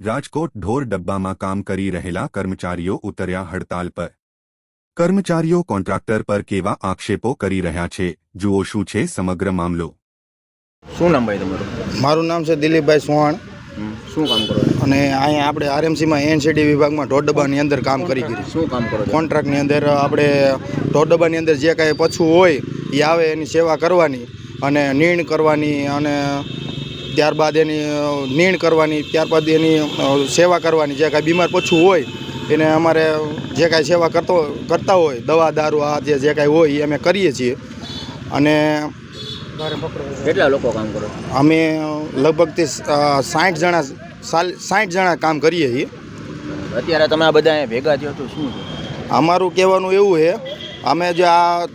રાજકોટ ઢોર ડબ્બામાં કામ કરી રહેલા કર્મચારીઓ ઉતર્યા હડતાલ પર. કર્મચારીઓ કોન્ટ્રાક્ટર પર કેવા આક્ષેપો કરી રહ્યા છે જુઓ શું છે સમગ્ર મામલો. શું નામ ભાઈ તમારું? મારું નામ છે દિલીપભાઈ ચૌહાણ શું કામ કરો અને અહીંયા આપણે આરએમસીમાં એનસીડી વિભાગમાં ઢોરડબ્બાની અંદર કામ કરી ગયું શું કામ કરો કોન્ટ્રાક્ટની અંદર આપણે ઢોરડબ્બાની અંદર જે કાંઈ પછું હોય એ આવે એની સેવા કરવાની અને નીણ કરવાની અને ત્યારબાદ એની નીણ કરવાની ત્યારબાદ એની સેવા કરવાની જે કાંઈ બીમાર પછું હોય એને અમારે જે કાંઈ સેવા કરતો કરતા હોય દવા દારૂ આ જે જે કાંઈ હોય એ અમે કરીએ છીએ. અને કેટલા લોકો કામ કરો? અમે અમે લગભગથી સાઠ જણા સાઠ જણા કામ કરીએ છીએ. અત્યારે તમે આ બધા ભેગા થયો તો શું અમારું કહેવાનું એવું છે અમે જે આ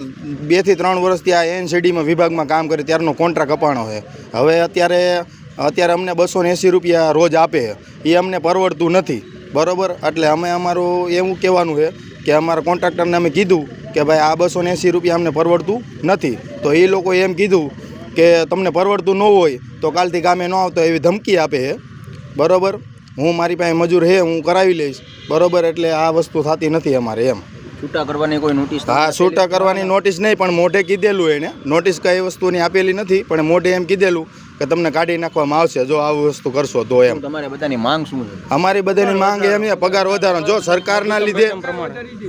બેથી ત્રણ વર્ષથી આ એનસીડીમાં વિભાગમાં કામ કરી ત્યારનો કોન્ટ્રાક્ટ અપાણો છે. હવે અત્યારે અત્યારે અમને બસો એંસી રૂપિયા રોજ આપે એ અમને પરવડતું નથી. બરાબર? એટલે અમે અમારું એવું કહેવાનું છે કે અમારા કોન્ટ્રાક્ટરને અમે કીધું કે ભાઈ આ બસો એંસી રૂપિયા અમને પરવડતું નથી. તો એ લોકોએ એમ કીધું કે તમને પરવડતું ન હોય તો કાલથી કામે ન આવતો એવી ધમકી આપે છે. બરાબર? હું મારી પાસે મજૂર છે, હું કરાવી લઈશ. બરાબર? એટલે આ વસ્તુ થતી નથી અમારે એમ. છૂટા કરવાની કોઈ નોટિસ હા છૂટા કરવાની નોટિસ નહીં પણ મોઢે કીધેલું એને. નોટિસ કઈ વસ્તુની આપેલી નથી પણ મોઢે એમ કીધેલું કે તમને કાઢી નાખવામાં આવશે જો આવી વસ્તુ કરશો તો એમ. તમારે બધાની માંગ શું છે? અમારી બધાની માંગ એમ છે પગાર વધારો જો સરકારના લીધે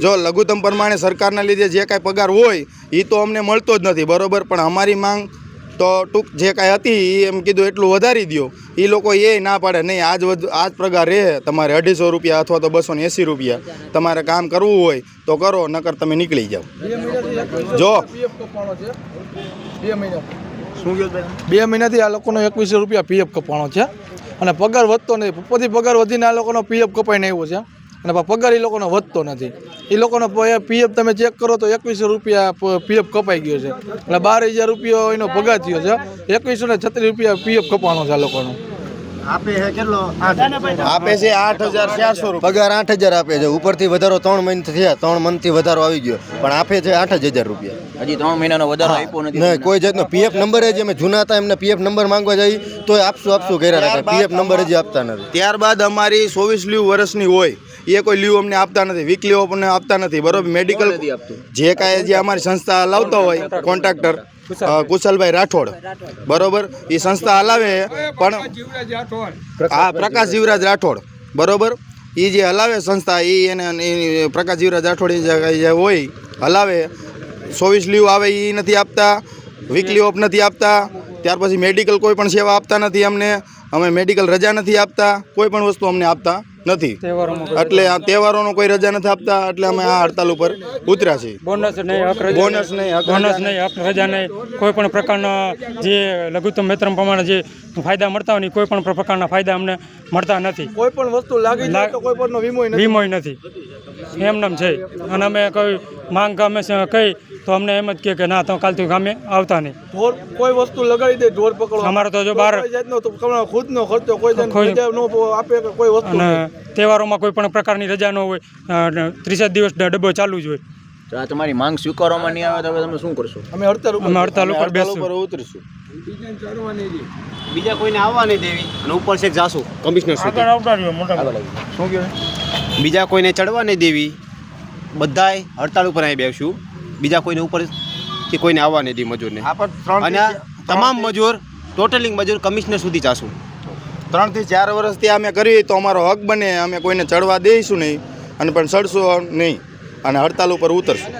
જો લઘુત્તમ પ્રમાણે સરકારના લીધે જે કાંઈ પગાર હોય એ તો અમને મળતો જ નથી બરોબર? પણ અમારી માંગ તો ટૂંક જે કાંઈ હતી એ એમ કીધું એટલું વધારી દો એ લોકો એ ના પાડે. નહીં આજ વધ આજ પગાર રહે. તમારે અઢીસો રૂપિયા અથવા તો બસો ને એંસી રૂપિયા. તમારે કામ કરવું હોય તો કરો નકર તમે નીકળી જાઓ. જો. બે મહિનાથી. આ લોકોનો એકવીસો રૂપિયા પીએફ કપાણો છે. અને પગાર વધતો નહીં. ઉપરથી પગાર વધીને આ લોકોનો પીએફ કપાઈને આવ્યો છે. અને પગાર એ લોકોનો વધતો નથી. એ લોકોનો પીએફ તમે ચેક કરો તો એકવીસો રૂપિયા પીએફ કપાઈ ગયો છે. એટલે બાર હજાર રૂપિયા એનો પગાર થયો છે. એકવીસો ને છત્રીસ રૂપિયા પીએફ કપાણો છે આ લોકોનો. આપે છે આઠ. હજાર ચારસો પગાર આઠ હજાર આપે છે. ઉપરથી વધારો ત્રણ મહિના થયા. ત્રણ મંથથી વધારો આવી ગયો. પણ આપે છે આઠ જ હજાર રૂપિયા. હજી ત્રણ મહિનાનો વધારો આપ્યો નથી. નહીં કોઈ જાતનો પીએફ નંબર જ અમે જૂના હતા એમને પીએફ નંબર માંગવા જઈ તોય આપશું આપશું કર્યા રાખે. પીએફ નંબર હજી આપતા નથી. ત્યારબાદ અમારી ચોવીસ લીવ વર્ષની હોય. એ કોઈ લીવ અમને આપતા નથી વીકલી અમને આપતા નથી બરોબર? મેડિકલ જે કાંઈ જે અમારી સંસ્થા લાવતા હોય કોન્ટ્રાક્ટર કુશલભાઈ રાઠોડ. બરોબર? એ સંસ્થા હલાવે પણ હા પ્રકાશ જીવરાજ રાઠોડ. બરોબર? એ જે હલાવે સંસ્થા એ એને પ્રકાશ જીવરાજ રાઠોડ જે હોય હલાવે. ચોવીસ લીવ આવે એ નથી આપતા વીકલી ઓફ નથી આપતા ત્યાર પછી મેડિકલ કોઈ પણ સેવા આપતા નથી અમને અમે મેડિકલ રજા નથી આપતા કોઈ પણ વસ્તુ અમને આપતા. નથી. એટલે આ તહેવારોનો કોઈ રજા નથી આપતા એટલે અમે આ હડતાલ ઉપર ઉતર્યા છીએ. બોનસ નહીં બોનસ નહીં, બોનસ રજા નહીં. રજા નહીં. કોઈ પણ પ્રકારના જે લઘુત્તમ વેતન પ્રમાણે જે ફાયદા મળતા હોય ને કોઈ પણ પ્રકારના ફાયદા અમને મળતા નથી. કોઈ પણ વસ્તુ લાગી જાય તો કોઈ પણ વીમો નથી. વીમોય નથી. એમનેમ છે. અને અમે કોઈ માંગ અમે કઈ તો અમને એમ જ કહે કે ના તો કાલથી ગામે આવતા નહીં. ઢોર કોઈ વસ્તુ લગાડી દે ઢોર પકડો અમારે તો જો બહાર- ખુદનો ખર્ચો કોઈ આપે કોઈ વસ્તુ અને તહેવારોમાં કોઈ પણ પ્રકારની રજા ન હોય ત્રીસ જ દિવસ ડબ્બો ચાલુ જ હોય. તો આ તમારી માંગ સ્વીકારવામાં નહીં આવે તો હવે તમે શું કરશો? અમે હડતાલ ઉપર અમે હડતાલ ઉપર બેસશું. ઉપર ઉતરીશું. બીજા કોઈને આવવા નહીં દેવી. અને ઉપર છે જાશું કમિશનર સુધી શું કહેવાય? બીજા કોઈને ચડવા નહીં દેવી. બધાય હડતાળ ઉપર અહીં બેસશું. બીજા કોઈને ઉપરથી કોઈને આવવા નહીં દી મજૂરને. અને તમામ મજૂર ટોટલિંગ મજૂર કમિશનર સુધી ચાશું ત્રણથી ચાર વર્ષથી અમે કરીએ તો અમારો હક બને અમે કોઈને ચડવા દઈશું નહીં અને પણ ચડશું નહીં અને હડતાલ ઉપર ઉતરશું.